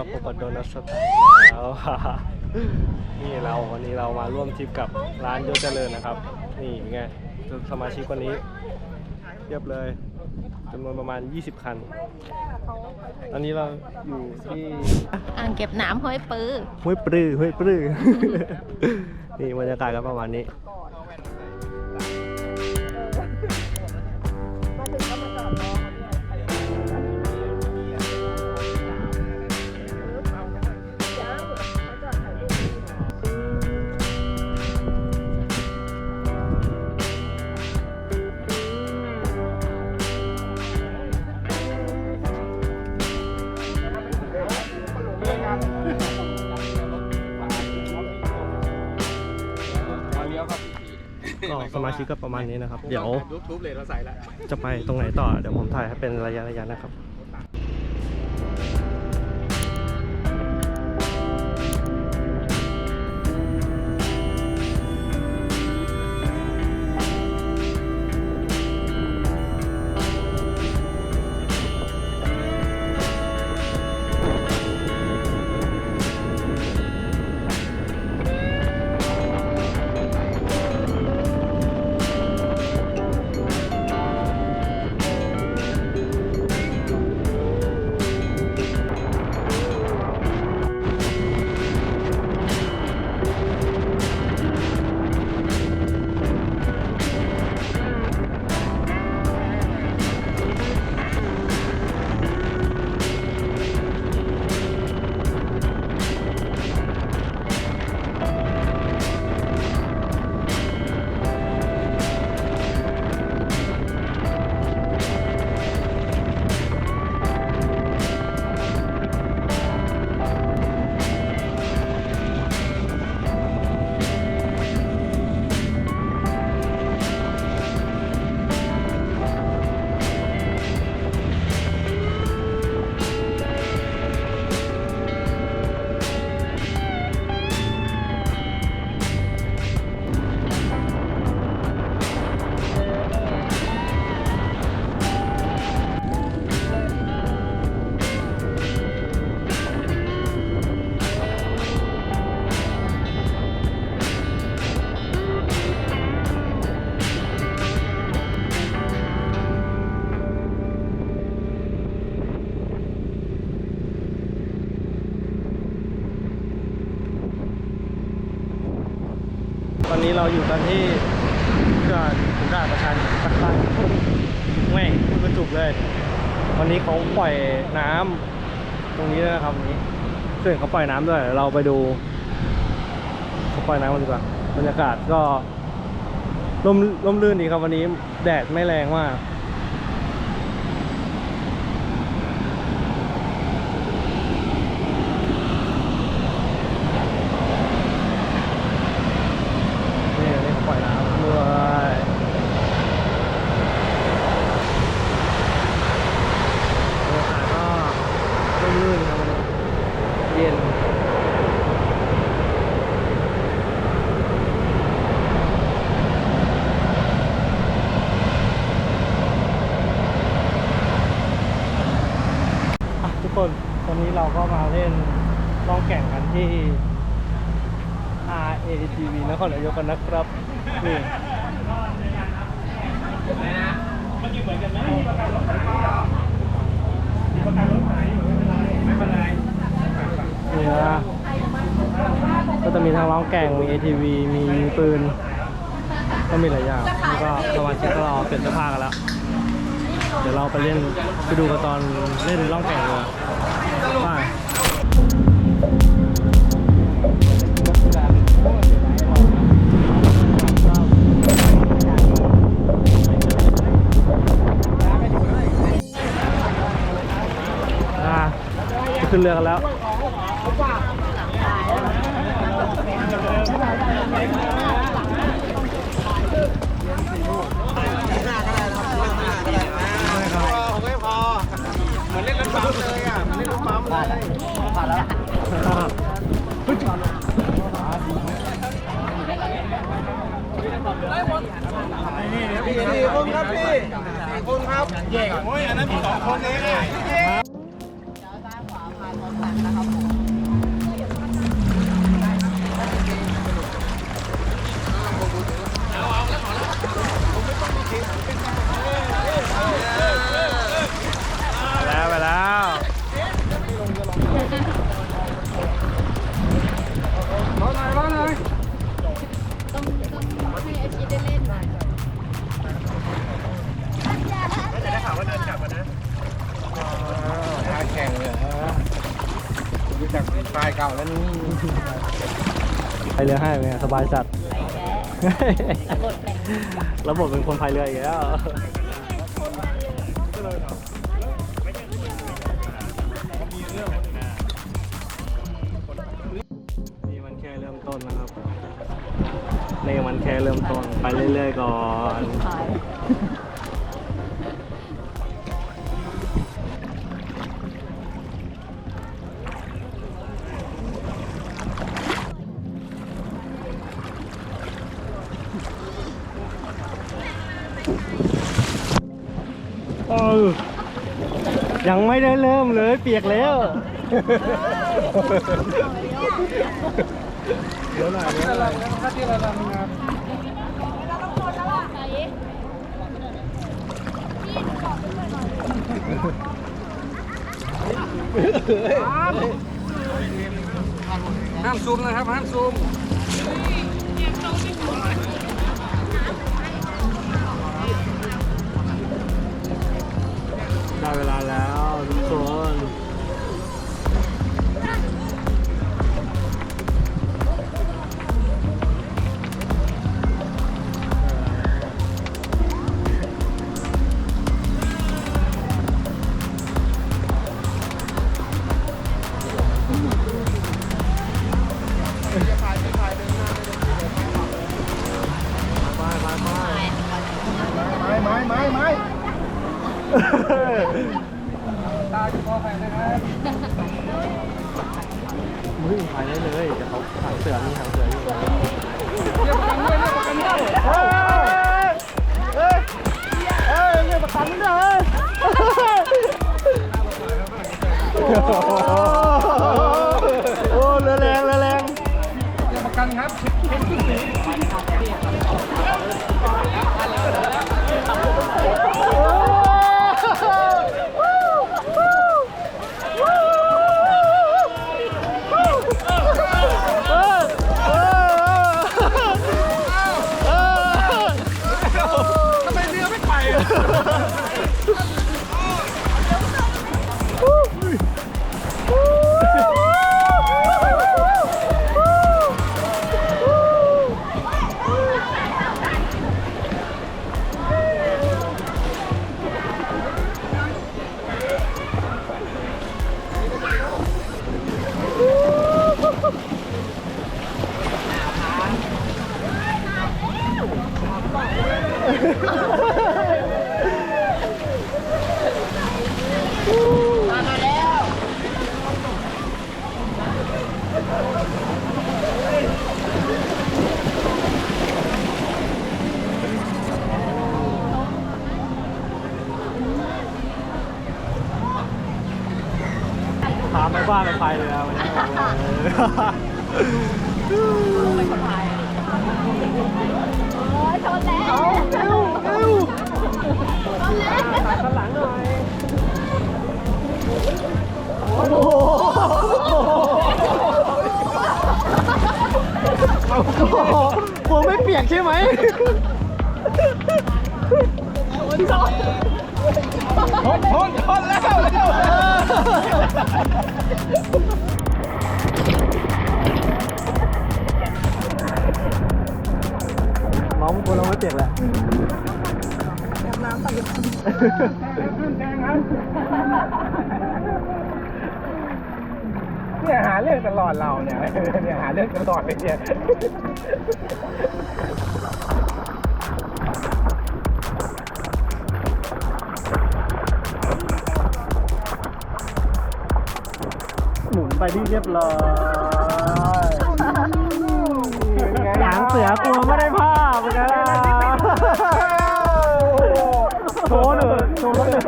มาพบกับโดนัทสไตล์แล้วนี่เราวันนี้เรามาร่วมทริปกับร้านโยเจริญนะครับ นี่เป็นไงสมาชิกวันนี้เรียบเลยจำนวนประมาณ 20 คัน ตอนนี้เราอยู่ที่อ่างเก็บน้ำห้วยปือห้วยปรือห้วยปรือนี่บรรยากาศก็ประมาณนี้ ก็สมาชิกก็ประมาณนี้นะครับ เดี๋ยวยูทูบเลยเราใส่แล้วจะไปตรงไหนต่อ เดี๋ยวผมถ่ายให้เป็นระยะระยะนะครับ นี้เราอยู่กันที่เขื่อนขุนด่านประชันตะลันแม่งพูดกระจุกเลย วันนี้เขาปล่อยน้ำตรงนี้ด้วยนะครับวันนี้เขื่อนเขาปล่อยน้ำด้วยเดี๋ยวเราไปดูเขาปล่อยน้ำกันดีกว่าบรรยากาศก็ร่มร่มรื่นดีครับวันนี้แดดไม่แรงมาก นี่นี่เขาปล่อยน้ำด้วยบรรยากาศก็ร่มรื่นครับวันนี้เย็น อะทุกคน ตอ นี้เราก็มาเล่นล่องแก่งกันที่ RATV นครนายกกันนะครับนี่นี่นะก็จะมีทั้งร้องแก่งมี ATV มีปืน ก็มีหลายอย่างแล้วก็สมาชิกก็รอเปลี่ยนเสื้อผ้ากันแล้ว เดี๋ยวเราไปเล่นไปดูกันตอนเล่นล่องแก่งเลย ไปขึ้นเรือกันแล้ว สี่คนครับโอ้ยอันนั้นมีสองคนเอง รู้จักปลายเก่าแล้วนี่พายเรือให้เป็นไงสบายจัดระบบเป็นคนพายเรืออีกแล้วนี่มันแค่เริ่มต้นนะครับนี่มันแค่เริ่มต้นไปเรื่อยๆก่อน ยังไม่ได้เริ่มเลยเปียกแล้ว เดี๋ยวหน่อยเดี๋ยวหน่อยห้ามซูมนะครับ ห้ามซูม ตาจะพอแผ่นะครับมึงถ่ายได้เลยเดี๋ยวเขาหางเสือมีหางเสืออยู่เรียกประกันด้วยเรียกประกันด้วยเฮ้ยเฮ้ยเฮ้ยเรียกประกันด้วยโอ้ ハハハハ! พาไปบ้านไปพายเรือวันนี้ยชนแล้ว เร็วเร็วชนแล้วข้างหลังหน่อย โอ้โหกลัวไม่เปียกใช่ไหม ชนชนชนแล้วเร็วน้องกลัวเราไม่เปียกแหละเนี่ยหาเรื่องตลอดเราเนี่ยเนี่ยหาเรื่องตลอดเลยเนี่ย ไปที่เรียบร้อยหางเสือกลัวไม่ได้ภาพนะโชว์เลยโชว์เลย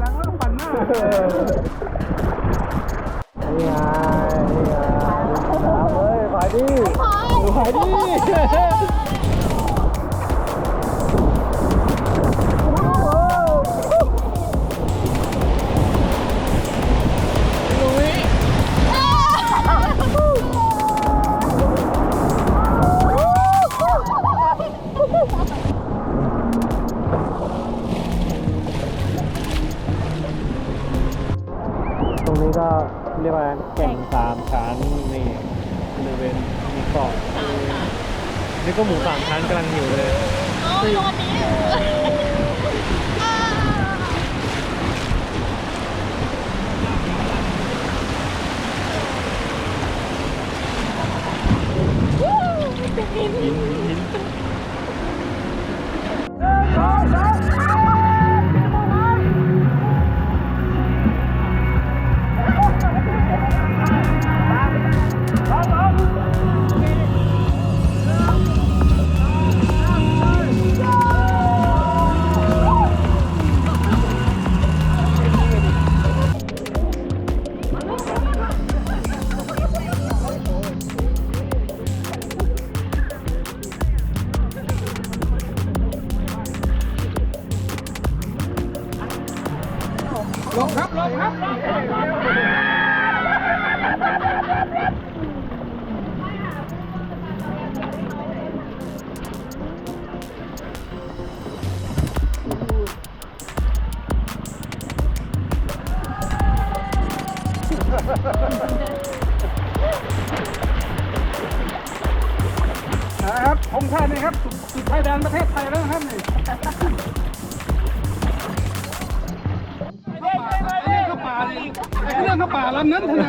แล้วก็ปั่นหน้า นี่ก็หมูสามชั้นกำลังหิวเลยโอ้ยวันนี้หินหินหิน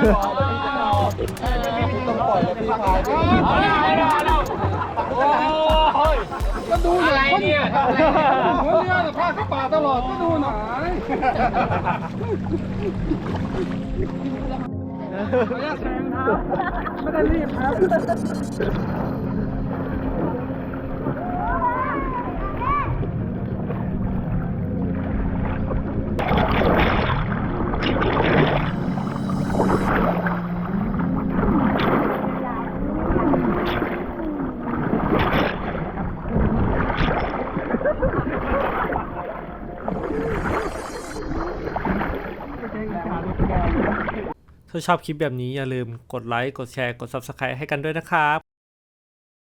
ลำนั้นเถอะนะต้องปล่อยเลยพี่พายก็ดูหน่อยเนี่ยหัวเรือแต่พาเข้าป่าตลอดก็ดูหน่อยไม่ได้แทงครับไม่ได้รีบครับ ชอบคลิปแบบนี้อย่าลืมกดไลค์ กดแชร์ กด Subscribe ให้กันด้วยนะครับ